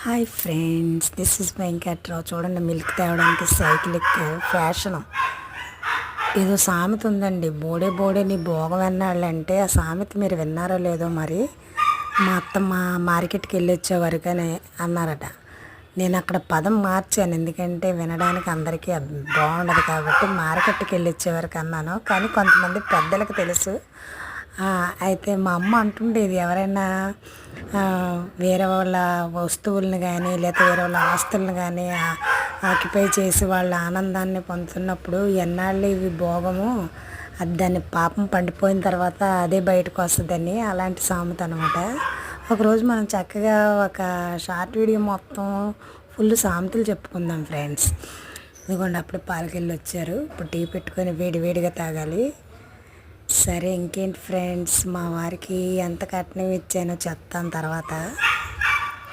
Hi friends this is Venkatrao చూడండి milk తేవడానికి cycle ఎక్కి ఫ్యాషన్ ఏదో సామెత ఉందండి. బోడే బోడే నీ భోగం అన్నాళ్ళంటే ఆ సామెత మీరు విన్నారో లేదో మరి మా అత్తమ్మ మార్కెట్కి వెళ్ళి వచ్చేవరకనే అన్నారట. నేను అక్కడ పదం మార్చాను. ఎందుకంటే వినడానికి అందరికీ బాగుండదు కాబట్టి మార్కెట్కి వెళ్ళి వచ్చేవరకు అన్నాను. కానీ కొంతమంది పెద్దలకు తెలుసు. అయితే మా అమ్మ అంటుండేది ఎవరైనా వేరే వాళ్ళ వస్తువులను కానీ లేకపోతే వేరే వాళ్ళ ఆస్తులను కానీ ఆక్యుపై చేసి వాళ్ళ ఆనందాన్ని పొందుతున్నప్పుడు ఎన్నాళ్ళు ఇవి భోగము అది దాన్ని పాపం పండిపోయిన తర్వాత అదే బయటకు వస్తుందని అలాంటి సామెత అనమాట ఒకరోజు మనం చక్కగా ఒక షార్ట్ వీడియో మొత్తం ఫుల్ సామెతలు చెప్పుకుందాం ఫ్రెండ్స్. ఇదిగోండి అప్పుడు పాలకెళ్ళి వచ్చారు. ఇప్పుడు టీ పెట్టుకొని వేడి వేడిగా తాగాలి. సరే ఇంకేంటి ఫ్రెండ్స్ మా వారికి ఎంత కట్నం ఇచ్చానో చెప్తాను తర్వాత.